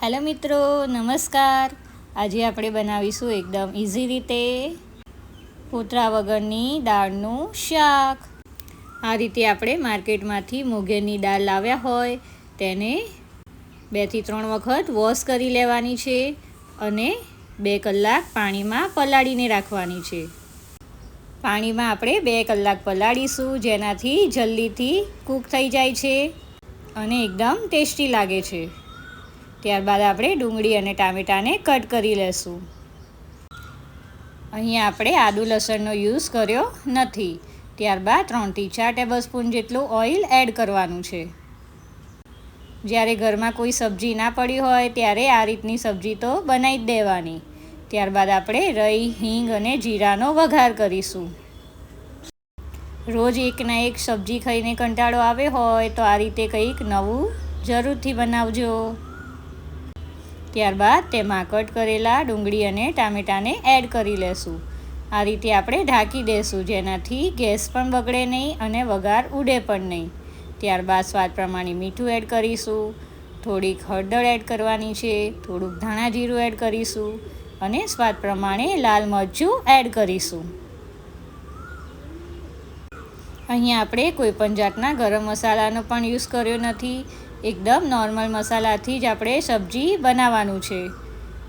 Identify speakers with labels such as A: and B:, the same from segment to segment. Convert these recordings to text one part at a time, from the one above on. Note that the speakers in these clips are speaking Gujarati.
A: હેલો મિત્રો, નમસ્કાર. આજે આપણે બનાવીશું એકદમ ઇઝી રીતે ફોતરા વગરની દાળનું શાક. આ રીતે આપણે માર્કેટમાંથી મોગેરની દાળ લાવ્યા હોય, તેને બેથી ત્રણ વખત વોશ કરી લેવાની છે અને બે કલાક પાણીમાં પલાળીને રાખવાની છે. પાણીમાં આપણે બે કલાક પલાળીશું, જેનાથી જલ્દીથી કૂક થઈ જાય છે અને એકદમ ટેસ્ટી લાગે છે. ત્યારબાદ આપણે ડુંગળી અને ટામેટાને કટ કરી લેશું. અહીંયા આપણે આદુ લસણનો યુઝ કર્યો નથી. ત્યારબાદ ત્રણથી ચાર ટેબલ સ્પૂન જેટલું ઓઇલ એડ કરવાનું છે. જ્યારે ઘરમાં કોઈ સબ્જી ના પડી હોય ત્યારે આ રીતની સબ્જી તો બનાવી જ દેવાની. ત્યારબાદ આપણે રઈ, હિંગ અને જીરાનો વઘાર કરીશું. રોજ એકના એક સબ્જી ખાઈને કંટાળો આવે હોય તો આ રીતે કંઈક નવું જરૂરથી બનાવજો. ત્યારબાદ તેમાં કટ કરેલા ડુંગળી અને ટામેટાને એડ કરી લેશું. આ રીતે આપણે ઢાંકી દેશું, જેનાથી ગેસ પણ બગડે નહીં અને વઘાર ઉડે પણ નહીં. ત્યારબાદ સ્વાદ પ્રમાણે મીઠું એડ કરીશું, થોડીક હળદર એડ કરવાની છે, થોડુંક ધાણા જીરું એડ કરીશું અને સ્વાદ પ્રમાણે લાલ મરચું એડ કરીશું. અહીંયા આપણે કોઈપણ જાતના ગરમ મસાલાનો પણ યુઝ કર્યો નથી. એકદમ નોર્મલ મસાલાથી જ આપણે સબ્જી બનાવવાનું છે.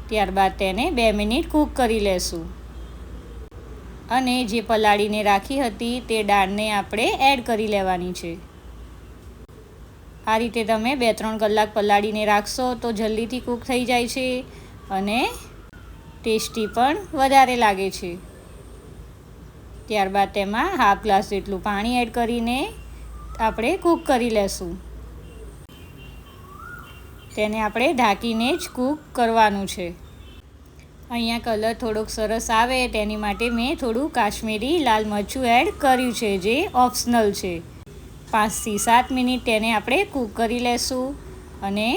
A: ત્યારબાદ તેને બે મિનિટ કૂક કરી લેશું. અને જે પલાળીને રાખી હતી તે દાળને આપણે એડ કરી લેવાની છે. આ રીતે તમે બે ત્રણ કલાક પલાળીને રાખશો તો જલ્દીથી કૂક થઈ જાય છે અને ટેસ્ટી પણ વધારે લાગે છે. ત્યારબાદ તેમાં હાફ ગ્લાસ જેટલું પાણી એડ કરીને આપણે કૂક કરી લેશું. તેને આપણે ઢાંકીને જ કૂક કરવાનું છે. અહીંયા કલર થોડોક સરસ આવે તેની માટે મેં થોડું કાશ્મીરી લાલ મરચું એડ કર્યું છે, જે ઓપ્શનલ છે. પાંચથી સાત મિનિટ તેને આપણે કૂક કરી લેશું અને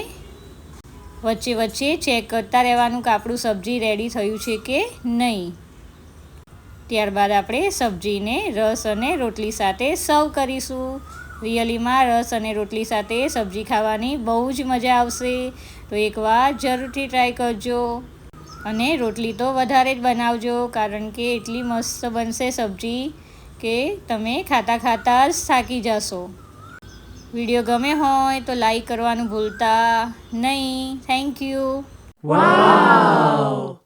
A: વચ્ચે વચ્ચે ચેક કરતા રહેવાનું કે આપણું સબ્જી રેડી થયું છે કે નહીં. ત્યારબાદ આપણે સબ્જીને, રસ અને રોટલી સાથે સર્વ કરીશું. રિયલીમાં રસ અને રોટલી સાથે સબ્જી ખાવાની બહુ જ મજા આવશે. તો એકવાર જરૂરથી ટ્રાય કરજો. અને રોટલી તો વધારે જ બનાવજો, કારણ કે એટલી મસ્ત બનશે સબ્જી કે તમે ખાતા ખાતા જ થાકી જશો. વીડિયો ગમે હોય તો લાઈક કરવાનું ભૂલતા નહીં. Thank you
B: Wow!